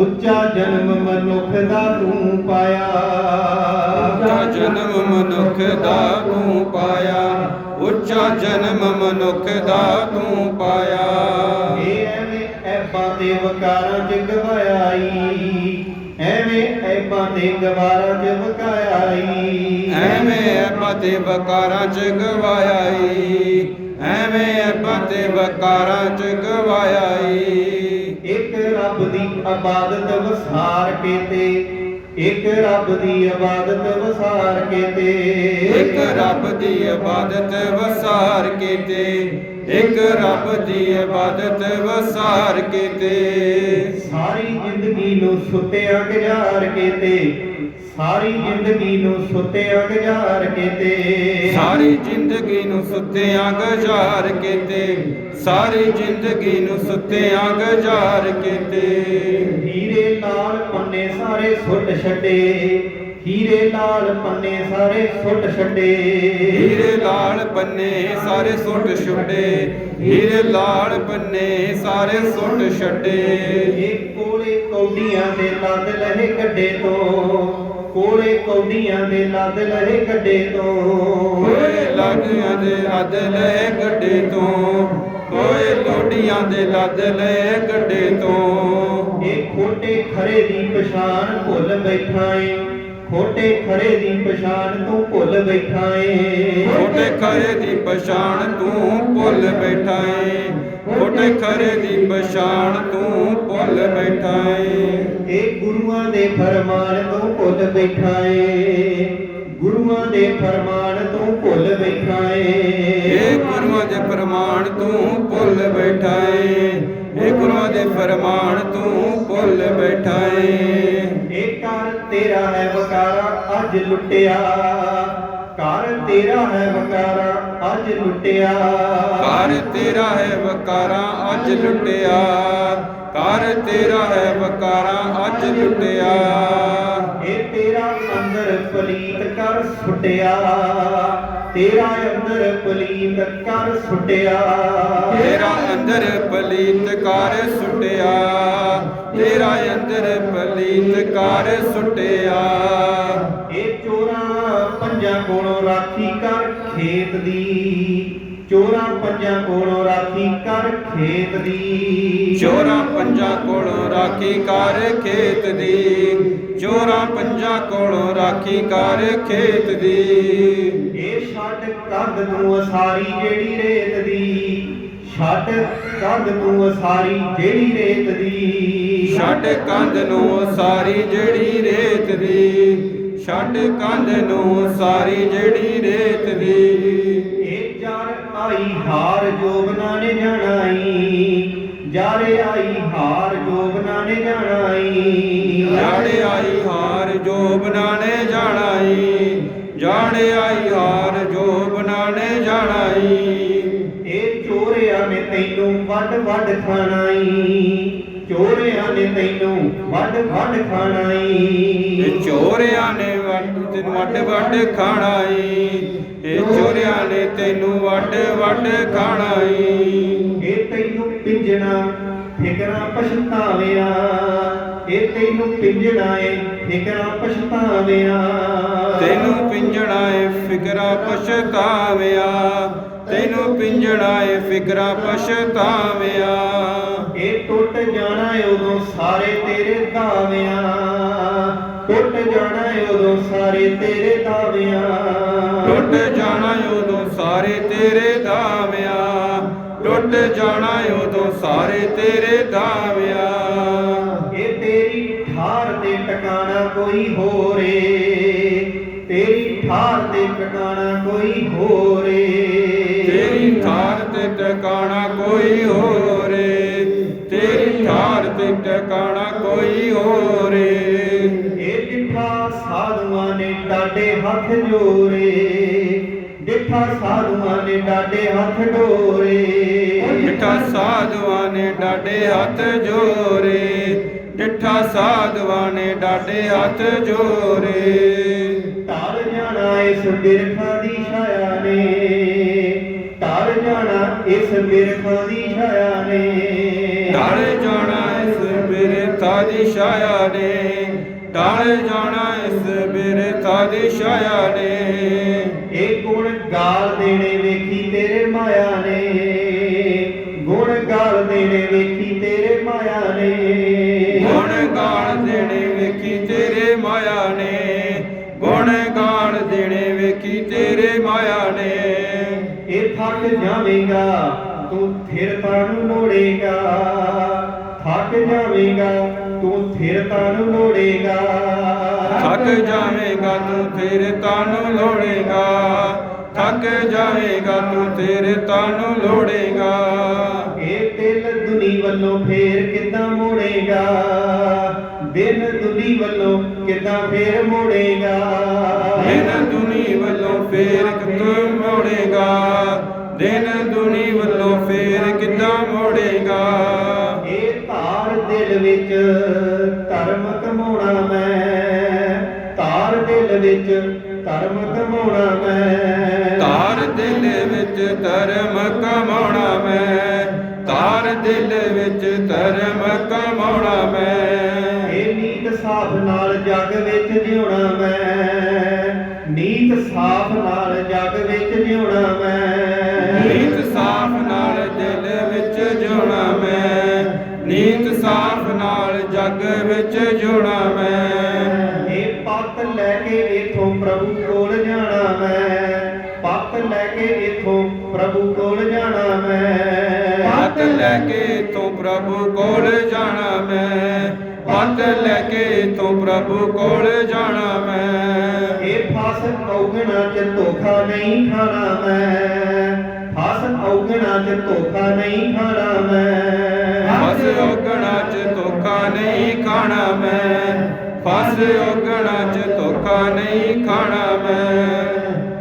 ਉੱਚਾ ਜਨਮ ਮਨੁੱਖ ਦਾ ਤੂੰ ਪਾਇਆ। ਉੱਚਾ ਜਨਮ ਮਨੁੱਖ ਦਾ ਤੂੰ ਪਾਇਆ। ਉੱਚਾ ਜਨਮ ਮਨੁੱਖ ਦਾ ਤੂੰ ਪਾਇਆ। ਇਹ ਐਵੇਂ ਐਬਾਂ ਤੇ ਵਕਾਰਾਂ ਚ ਗਵਾਇਆਈ ਐਵੇਂ ਐਬਾਂ ਤੇ ਗਵਾਰਾਂ ਚ ਵਕਾਇਆਈ ਐਵੇਂ ਐਬਾਂ ਵਕਾਰਾਂ ਚ ਗਵਾਇਆ ਈ ਐਵੇਂ ਐਬਾਂ ਤੇ ਵਕਾਰਾਂ ਚ ਗਵਾਇਆ ਈ ਇੱਕ ਰੱਬ ਦੀ ਇਬਾਦਤ ਵਸਾਰ ਕੇ ਤੇ ਇੱਕ ਰੱਬ ਦੀ ਇਬਾਦਤ ਵਸਾਰ ਕੇ ਤੇ ਇੱਕ ਰੱਬ ਦੀ ਇਬਾਦਤ ਵਸਾਰ ਕੀਤੇ। ਇੱਕ ਰੱਬ ਦੀ ਇਬਾਦਤ ਵਸਾਰ ਕੀਤੇ। ਸਾਰੀ ਜ਼ਿੰਦਗੀ ਨੂੰ ਸੁੱਤਿਆਂ ਗੁਜ਼ਾਰ ਕੇ ਤੇ ਸਾਰੀ ਜ਼ਿੰਦਗੀ ਨੂੰ ਸੁੱਤਿਆਂ ਗੁਜ਼ਾਰ ਕੇ ਤੇ। ਸਾਰੀ ਜ਼ਿੰਦਗੀ ਨੂੰ ਸੁੱਤਿਆਂ ਗੁਜ਼ਾਰ ਕੀਤੇ ਸਾਰੀ ਜ਼ਿੰਦਗੀ ਨੂੰ ਸੁੱਤਿਆਂ ਗੁਜ਼ਾਰ ਕੀਤੇ ਹੀਰੇ ਲਾਲ ਪੰਨੇ ਸਾਰੇ ਸੁੱਟ ਛੱਡੇ। ਹੀਰੇ ਲਾਲ ਪੰਨੇ ਸਾਰੇ ਸੁੱਟ ਛੱਡੇ। ਹੀਰੇ ਲਾਲ ਪੰਨੇ ਸਾਰੇ ਸੁੱਟ ਛੁੱਟੇ। ਹੀਰੇ ਲਾਲ ਪੰਨੇ ਸਾਰੇ ਸੁੱਟ ਛੱਡੇ। ਇਹ ਕੋਲੇ ਕੌਡੀਆਂ ਦੇ ਲੱਦ ਲਹੇ ਗੱਡੇ ਤੋਂ। ਕੋਲੇ ਕੌਡੀਆਂ ਦੇ ਲੱਦ ਲਹੇ ਗੱਡੇ ਤੋਂ। ਹੋਏ ਲਾਗੀਆਂ ਦੇ ਲੱਦ ਲੈ ਗੱਡੇ ਤੋਂ। ਹੋਏ ਲੋਡੀਆਂ ਦੇ ਲੱਦ ਲੈ ਗੱਡੇ ਤੋਂ। ਇਹ ਖੋਟੇ ਖਰੇ ਦੀ ਪਛਾਣ ਭੁੱਲ ਬੈਠਾ ਏ। ਖੋਟੇ ਖਰੇ ਦੀ ਪਛਾਣ ਤੂੰ ਭੁੱਲ ਬੈਠਾ ਏ। ਖੋਟੇ ਖਰੇ ਦੀ ਪਛਾਣ ਤੂੰ ਭੁੱਲ ਬੈਠਾ ਏ। ਖੋਟੇ ਖਰੇ ਦੀ ਪਛਾਣ ਤੂੰ ਭੁੱਲ ਬੈਠਾ ਏ। ਇਹ ਗੁਰੂਆਂ ਦੇ ਫਰਮਾਨ ਤੂੰ ਭੁੱਲ ਬੈਠਾ ਏ ਗੁਰੂਆਂ ਦੇ ਫਰਮਾਨ ਤੂੰ ਭੁੱਲ ਬੈਠਾ ਏ ਇਹ ਗੁਰੂਆਂ ਦੇ ਫਰਮਾਨ ਤੂੰ ਭੁੱਲ ਬੈਠਾ ਏ ਇਹ ਗੁਰੂਆਂ ਦੇ ਫਰਮਾਨ ਤੂੰ ਭੁੱਲ ਬੈਠਾ ਏ ਇਹ ਤੇਰਾ ਹੈ ਵਕਾਰਾ ਅੱਜ ਲੁੱਟਿਆ। ਘਰ ਤੇਰਾ ਹੈ ਵਕਾਰਾ ਅੱਜ ਲੁੱਟਿਆ। ਘਰ ਤੇਰਾ ਹੈ ਵਕਾਰਾ ਅੱਜ ਲੁੱਟਿਆ। ਘਰ ਤੇਰਾ ਹੈ ਵਕਾਰਾ ਅੱਜ ਲੁੱਟਿਆ। ਇਹ ਤੇਰਾ ਅੰਦਰ ਪਲੀਤ ਕਰ ਸੁੱਟਿਆ। ਤੇਰਾ ਅੰਦਰ ਪਲੀਤ ਕਰ ਸੁੱਟਿਆ। ਤੇਰਾ ਅੰਦਰ ਪਲੀਤ ਕਰ ਸੁੱਟਿਆ। ਤੇਰਾ ਅੰਦਰ ਪਲੀਤ ਕਰ ਸੁੱਟਿਆ। ਇਹ ਚੋਰਾਂ ਪੰਜਾਂ ਕੋਲੋਂ ਰਾਖੀ ਕਰ ਖੇਤ ਦੀ ਚੋਰਾਂ ਪੰਜਾਂ ਕੋਲੋਂ ਰਾਖੀ ਕਰ ਖੇਤ ਦੀ। ਚੋਰਾਂ ਪੰਜਾਂ ਕੋਲੋਂ ਰਾਖੀ ਕਰ ਖੇਤ ਦੀ। ਚੋਰਾਂ ਪੰਜਾਂ ਕੋਲੋਂ ਰਾਖੀ ਕਰ ਖੇਤ ਦੀ। ਇਹ ਛੱਡ ਕੰਧ ਨੂੰ ਅਸਾਰੀ ਜਿਹੜੀ ਰੇਤ ਦੀ। ਛੱਡ ਕੰਧ ਨੂੰ ਅਸਾਰੀ ਜਿਹੜੀ ਰੇਤ ਦੀ। ਛੱਡ ਕੰਧ ਨੂੰ ਸਾਰੀ ਜਿਹੜੀ ਰੇਤ ਦੀ। ਛੱਡ ਕੰਧ ਨੂੰ ਸਾਰੀ ਜਿਹੜੀ ਰੇਤ ਦੀ। ਆਈ ਹਾਰ ਜੋਬਨਾ ਨੇ ਜਾਣਾਈ ਜਰ ਆਈ ਹਾਰ ਜੋਬਨਾ ਨੇ ਜਾਣਾਈ। ਜਾੜੇ ਆਈ ਹਾਰ ਜੋ ਬਨਾਣੇ ਜਾਣਾਈ ਜਾੜੇ ਆਈ ਹਾਰ ਜੋ ਬਨਾਣੇ ਜਾਣਾਈ। ਇਹ ਚੋਰਿਆਂ ਨੇ ਤੈਨੂੰ ਵੱਡ ਵੱਡ ਖਾਣਾਈ ਚੋਰਿਆਂ ਨੇ ਤੈਨੂੰ ਵੱਡ ਵੱਡ ਖਾਣਾਈ। ਇਹ ਚੋਰਿਆਂ ਨੇ ਵੱਡ ਤੈਨੂੰ ਵੱਡ ਵੱਡ ਖਾਣਾਈ। ਇਹ ਚੋਰਿਆਂ ਨੇ ਤੈਨੂੰ ਵੱਡ ਵੱਡ ਖਾਣਾਈ। ਇਹ ਤੈਨੂੰ ਪਿੰਜਣਾ ਫਿਕਰਾਂ ਪਛਤਾਵਿਆ। ਇਹ ਤੈਨੂੰ ਪਿੰਜਣਾ ਏ ਫਿਕਰਾਂ ਪਛਤਾਵਿਆ। ਤੈਨੂੰ ਪਿੰਜਣਾ ਏ ਫਿਕਰਾ ਪਛਤਾਵਿਆ। ਤੈਨੂੰ ਪਿੰਜਣਾ ਏ ਫਿਕਰਾ ਪਛਤਾਵਿਆ। ਇਹ ਟੁੱਟ ਜਾਣਾ ਉਦੋਂ ਸਾਰੇ ਤੇਰੇ ਦਾਵਿਆਂ। ਟੁੱਟ ਜਾਣਾ ਉਦੋਂ ਸਾਰੇ ਤੇਰੇ ਦਾਵਿਆਂ। ਟੁੱਟ ਜਾਣਾ ਉਦੋਂ ਸਾਰੇ ਤੇਰੇ ਦਾਵਿਆਂ। ਟੁੱਟ ਜਾਣਾ ਉਦੋਂ ਸਾਰੇ ਤੇਰੇ ਦਾਵਿਆਂ। ਇਹ ਤੇਰੀ ਠਾਰ ਤੇ ਟਿਕਾਣਾ ਕੋਈ ਹੋਰ ਤੇਰੀ ਠਾਰ ਤੇ ਟਿਕਾਣਾ ਕੋਈ ਹੋਰ ਤੇਰੀ ਠਾਰ ਤੇ ਟਿਕਾਣਾ ਕੋਈ ਹੋਰ ਟਿਕਾਣਾ ਕੋਈ ਹੋਰ। ਏ ਇਹ ਡਿੱਠਾ ਸਾਧੂਆਂ ਨੇ ਡਾਡੇ ਹੱਥ ਜੋੜੇ। ਡਿੱਠਾ ਸਾਧੂਆਂ ਨੇ ਡਾਡੇ ਹੱਥ ਡੋਰੇ। ਡਿਠਾ ਸਾਧੂਆਂ ਨੇ ਡਾਡੇ ਹੱਥ ਜੋਰੇ ਡਿਠਾ ਸਾਧੂਆਂ ਨੇ ਡਾਡੇ ਹੱਥ ਜੋਰੇ ਟਾਲ ਜਾਣਾ ਇਸ ਬਿਰਖਾਂ ਦੀ ਛਾਇਆ ਨੇ। ਟਾਲ ਜਾਣਾ ਇਸ ਬਿਰਖਾਂ ਦੀ ਛਾਇਆ ਨੇ। ਢਲ ਜਾਣਾ ਦੀ ਛਾਇਆ ਨੇ ਟਾਲ ਜਾਣਾ ਇਸ ਬਿਰਥਾ ਦੀ ਛਾਇਆ ਨੇ। ਇਹ ਗੁਣ ਗਾਲ ਦੇਣੇ ਵੇਖੀ ਤੇਰੇ ਮਾਇਆ ਨੇ। ਗੁਣ ਗਾਲ ਦੇਣੇ ਵੇਖੀ ਤੇਰੇ ਮਾਇਆ ਨੇ। ਗੁਣ ਗਾਣ ਦੇਣੇ ਵੇਖੀ ਤੇਰੇ ਮਾਇਆ ਨੇ। ਗੁਣ ਗਾਣ ਦੇਣੇ ਵੇਖੀ ਤੇਰੇ ਮਾਇਆ ਨੇ। ਇਹ ਥੱਕ ਜਾਵੇਂਗਾ ਤੂੰ ਫਿਰ ਤਾਨੂੰ ਲੋੜੇਗਾ ਥੱਕ ਜਾਵੇਂਗਾ ਤੂੰ ਫਿਰ ਤਾਨੂੰ ਲੋੜੇਗਾ ਥੱਕ ਜਾਵੇਂਗਾ ਤੂੰ ਤੇਰੇ ਤਾਨੂੰ ਲੋੜੇਗਾ ਥੱਕ ਜਾਵੇਂਗਾ ਤੂੰ ਤੇਰੇ ਤਾਨੂੰ ਲੋੜੇਗਾ ਇਹ ਦਿਲ ਦੁਨੀ ਵੱਲੋਂ ਫੇਰ ਕਿੱਦਾਂ ਮੋੜੇਗਾ? ਦਿਨ ਦੁਨੀ ਵੱਲੋਂ ਕਿੱਦਾਂ ਫੇਰ ਮੋੜੇਗਾ? ਦਿਨ ਦੁਨੀ ਵੱਲੋਂ ਫੇਰ ਕਿੱਥੋਂ ਮੋੜੇਗਾ? ਦਿਨ ਦੁਨੀ ਵੱਲੋਂ ਫੇਰ ਕਿੱਦਾਂ ਮੋੜੇਗਾ? ਵਿੱਚ ਧਰਮ ਕਮਾਉਣਾ ਮੈਂ ਧਾਰ ਦਿਲ ਵਿੱਚ ਧਰਮ ਕਮਾਉਣਾ ਮੈਂ। ਤਾਰ ਦਿਲ ਵਿੱਚ ਧਰਮ ਕਮਾਉਣਾ ਮੈਂ ਤਾਰ ਦਿਲ ਵਿੱਚ ਧਰਮ ਕਮਾਉਣਾ ਮੈਂ। ਇਹ ਨੀਤ ਸਾਫ਼ ਨਾਲ ਜਗ ਵਿੱਚ ਜਿਉਣਾ ਮੈਂ ਨੀਤ ਸਾਫ਼ ਨਾਲ ਜਗ ਵਿੱਚ ਜਿਉਣਾ ਮੈਂ। ਨੀਤ ਸਾਫ਼ ਨਾਲ ਦਿਲ ਵਿੱਚ ਜੁਣਾ ਮੈਂ ਨੀਤ ਜਗ ਵਿੱਚ ਜੁਣਾ ਮੈਂ। ਇਹ ਪੱਤ ਲੈ ਕੇ ਇਥੋਂ ਪ੍ਰਭੂ ਕੋਲ ਜਾਣਾ ਮੈਂ। ਪੱਤ ਲੈ ਕੇ ਇਥੋਂ ਪ੍ਰਭੂ ਕੋਲ ਜਾਣਾ ਮੈਂ। ਹੱਥ ਲੈ ਕੇ ਤੂੰ ਪ੍ਰਭੂ ਕੋਲ ਜਾਣਾ ਮੈਂ। ਹੱਥ ਲੈ ਕੇ ਤੂੰ ਪ੍ਰਭੂ ਕੋਲ ਜਾਣਾ ਮੈਂ। ਇਹ ਫਸ ਔਗਣਾ ਚ ਧੋਖਾ ਨਹੀਂ ਖਾਣਾ ਮੈਂ। ਫਸ ਔਗਣਾ ਚ ਧੋਖਾ ਨਹੀਂ ਖਾਣਾ ਮੈਂ। ਫਸ ਔਗਣਾ ਚ ਧੋਖਾ ਨਹੀਂ ਖਾਣਾ ਮੈਂ। ਫਸ ਔਗਣਾ ਚ ਧੋਖਾ ਨਹੀਂ ਖਾਣਾ ਮੈਂ।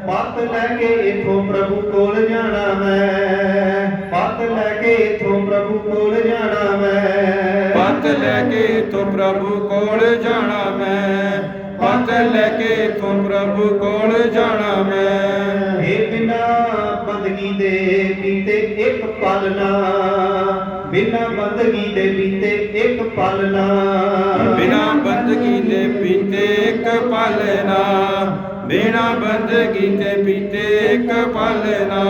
ਪੱਤ ਲੈ ਕੇ ਇਥੋਂ ਪ੍ਰਭੂ ਕੋਲ ਜਾਣਾ ਮੈਂ। ਪੱਤ ਲੈ ਕੇ ਇਥੋਂ ਪ੍ਰਭੂ ਕੋਲ ਜਾਣਾ ਮੈਂ। ਪੱਤ ਲੈ ਕੇ ਤੂੰ ਪ੍ਰਭੂ ਕੋਲ ਜਾਣਾ ਮੈਂ। ਪੱਤ ਲੈ ਕੇ ਤੂੰ ਪ੍ਰਭੂ ਕੋਲ ਜਾਣਾ ਮੈਂ। ਇਹ ਬਿਨਾ ਬੰਦਗੀ ਦੇ ਬੀਤੇ ਇੱਕ ਪਲ ਨਾ ਬਿਨਾ ਬੰਦਗੀ ਦੇ ਬੀਤੇ ਇੱਕ ਪਲ ਨਾ। ਬਿਨਾ ਬੰਦਗੀ ਦੇ ਪੀਤੇ ਇੱਕ ਪਲ ਨਾ ਬਿਨਾ ਬੰਦਗੀ ਤੇ ਪੀਤੇ ਇੱਕ ਪਲ ਨਾ।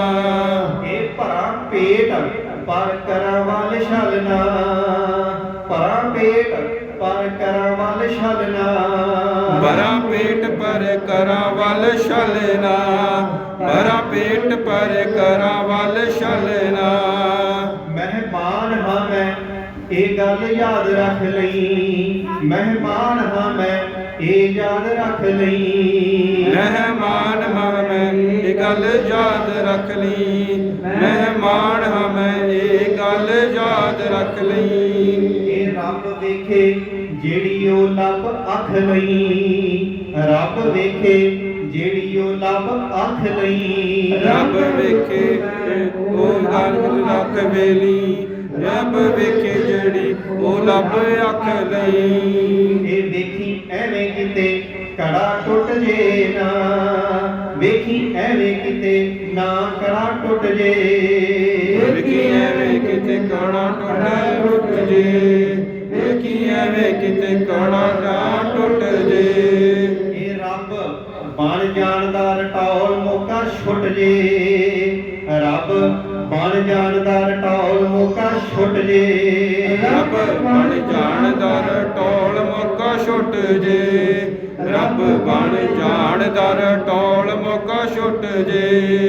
ਇਹ ਭਰਾ ਪੇਟ ਪਰ ਕਰਾਂ ਵਾਲ ਛਲਨਾ ਭਰਾ ਪੇਟ ਪਰ ਕਰਾਂ ਵਾਲ ਛਲਨਾ ਬਰਾ ਪੇਟ ਪਰ ਕਰਾਂ ਵੱਲ ਛਲਨਾ ਬਰਾ ਪੇਟ ਪਰ ਕਰਾਂ ਵੱਲ ਛਲਨਾ ਮਹਿਮਾਨ ਹਾਂ ਮੈਂ ਇਹ ਗੱਲ ਯਾਦ ਰੱਖ ਲਈ। ਮਹਿਮਾਨ ਹਾਂ ਮੈਂ ਇਹ ਯਾਦ ਰੱਖ ਲਈ। ਮਹਿਮਾਨ ਹਾਂ ਮੈਂ ਇਹ ਗੱਲ ਯਾਦ ਰੱਖ ਲਈ। ਮਹਿਮਾਨ ਹਾਂ ਮੈਂ ਇਹ ਗੱਲ ਯਾਦ ਰੱਖ ਲਈ। ਇਹ ਰੱਬ ਵੇਖੇ ਜਿਹੜੀ ਉਹ ਲੱਭ ਅੱਖ ਲਈ। ਰੱਬ ਵੇਖੇ ਜਿਹੜੀ ਉਹ ਲੱਭ ਅੱਖ ਲਈ। ਰੱਬ ਵੇਖੇ ਉਹ ਗੱਲ ਰੱਖ ਵੇਲੀ। ਰੱਬ ਵੇਖੇ ਜਿਹੜੀ ਉਹ ਲੱਭ ਅੱਖ ਲਈ। ਇਹ ਵੇਖੀ ਐਵੇਂ ਕਿਤੇ ਕੜਾ ਟੁੱਟ ਜੇ ਨਾ। ਵੇਖੀ ਐਵੇਂ ਕਿਤੇ ਨਾ ਕੜਾ ਟੁੱਟ ਜੇ। ਵੇਖੀ ਐਵੇਂ ਕਿਤੇ ਕਣਾ ਟੁੱਟ ਜੇ। ਐਵੇਂ ਕਿਤੇ ਕਣਾ ਨਾ ਟੁੱਟ ਜੇ। ਇਹ ਰੱਬ ਬਣ ਜਾਣ ਦਾ ਰਟੌਲ ਮੌਕਾ ਛੁੱਟ ਜੇ। ਰੱਬ ਬਣ ਜਾਣ ਦਾ ਰਟੌਲ ਮੌਕਾ ਛੁੱਟ ਜੇ। ਰੱਬ ਬਣ ਜਾਣ ਦਰ ਟੋਲ ਮੌਕਾ ਛੁੱਟ ਜੇ। ਰੱਬ ਬਣ ਜਾਣ ਦਰ ਟੋਲ ਮੌਕਾ ਛੁੱਟ ਜੇ।